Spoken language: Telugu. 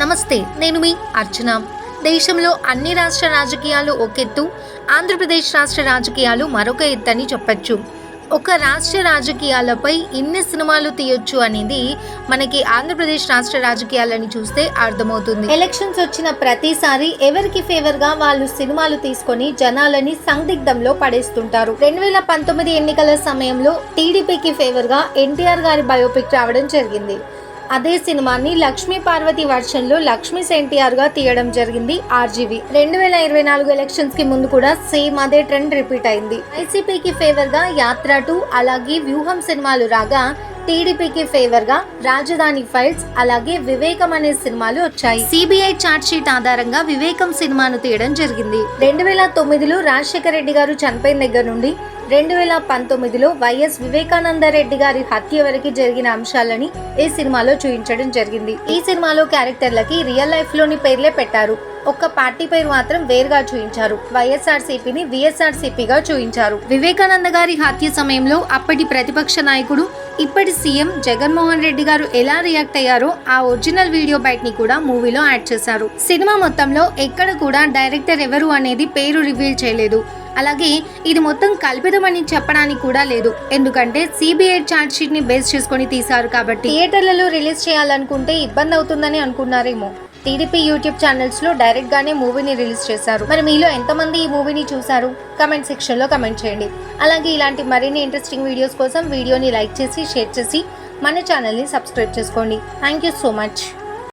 నమస్తే నేను మీ అర్చన. దేశంలో అన్ని రాష్ట్ర రాజకీయాలు ఒకెత్తు ఆంధ్రప్రదేశ్ రాష్ట్ర రాజకీయాలు మరొక ఎత్తు అని చెప్పచ్చు. ఒక రాష్ట్ర రాజకీయాలపై ఇన్ని సినిమాలు తీయొచ్చు అనేది మనకి ఆంధ్రప్రదేశ్ రాష్ట్ర రాజకీయాలని చూస్తే అర్థమవుతుంది. ఎలక్షన్స్ వచ్చిన ప్రతిసారి ఎవరికి ఫేవర్గా వాళ్ళు సినిమాలు తీసుకొని జనాలని సందిగ్ధంలో పడేస్తుంటారు. రెండు వేల పంతొమ్మిది ఎన్నికల సమయంలో టీడీపీకి ఫేవర్గా ఎన్టీఆర్ గారి బయోపిక్ రావడం జరిగింది. అదే సినిమాని లక్ష్మీ పార్వతి వర్షన్లో లక్ష్మీ ఎన్టీఆర్ తీయడం జరిగింది ఆర్జీవి. రెండు వేల ఇరవై నాలుగు ఎలక్షన్స్కి ముందు కూడా సేమ్ అదే ట్రెండ్ రిపీట్ అయింది. వైసీపీకి ఫేవర్గా యాత్ర టూ అలాగే వ్యూహం సినిమాలు రాగా టీడీపీకి ఫేవర్గా రాజధాని ఫైల్స్ అలాగే వివేకం అనే సినిమాలు వచ్చాయి. సిబిఐ చార్ట్ షీట్ ఆధారంగా వివేకం సినిమాను తీయడం జరిగింది. రెండు వేల తొమ్మిదిలో రాజశేఖర రెడ్డి గారు చనిపోయిన దగ్గర నుండి రెండు వేల పంతొమ్మిదిలో వైఎస్ వివేకానంద రెడ్డి గారి హత్య వరకు జరిగిన అంశాలని ఈ సినిమాలో చూపించడం జరిగింది. ఈ సినిమాలో క్యారెక్టర్లకి రియల్ లైఫ్లోని పేర్లే పెట్టారు. ఒక్క పార్టీ పేరు మాత్రం వేరుగా చూపించారు. వైఎస్ఆర్ సిపిని విఎస్ఆర్ సిపిగా చూపించారు. వివేకానంద గారి హత్య సమయంలో అప్పటి ప్రతిపక్ష నాయకుడు ఇప్పటి సీఎం జగన్మోహన్ రెడ్డి గారు ఎలా రియాక్ట్ అయ్యారో ఆ ఒరిజినల్ వీడియో బయటని కూడా మూవీలో యాడ్ చేశారు. సినిమా మొత్తంలో ఎక్కడ కూడా డైరెక్టర్ ఎవరు అనేది పేరు రివీల్ చేయలేదు. అలాగే ఇది మొత్తం కల్పితమని చెప్పడానికి కూడా లేదు. ఎందుకంటే సిబిఐ ఛార్జ్ షీట్ని బేస్ చేసుకొని తీశారు కాబట్టి. థియేటర్లలో రిలీజ్ చేయాలనుకుంటే ఇబ్బంది అవుతుందని అనుకున్నారేమో. టీడీపీ యూట్యూబ్ ఛానల్స్లో డైరెక్ట్ గానే మూవీని రిలీజ్ చేశారు. మరి మీలో ఎంతమంది ఈ మూవీని చూశారు? కమెంట్ సెక్షన్లో కమెంట్ చేయండి. అలాగే ఇలాంటి మరిన్ని ఇంట్రెస్టింగ్ వీడియోస్ కోసం వీడియోని లైక్ చేసి షేర్ చేసి మన ఛానల్ని సబ్స్క్రైబ్ చేసుకోండి. Thank you so much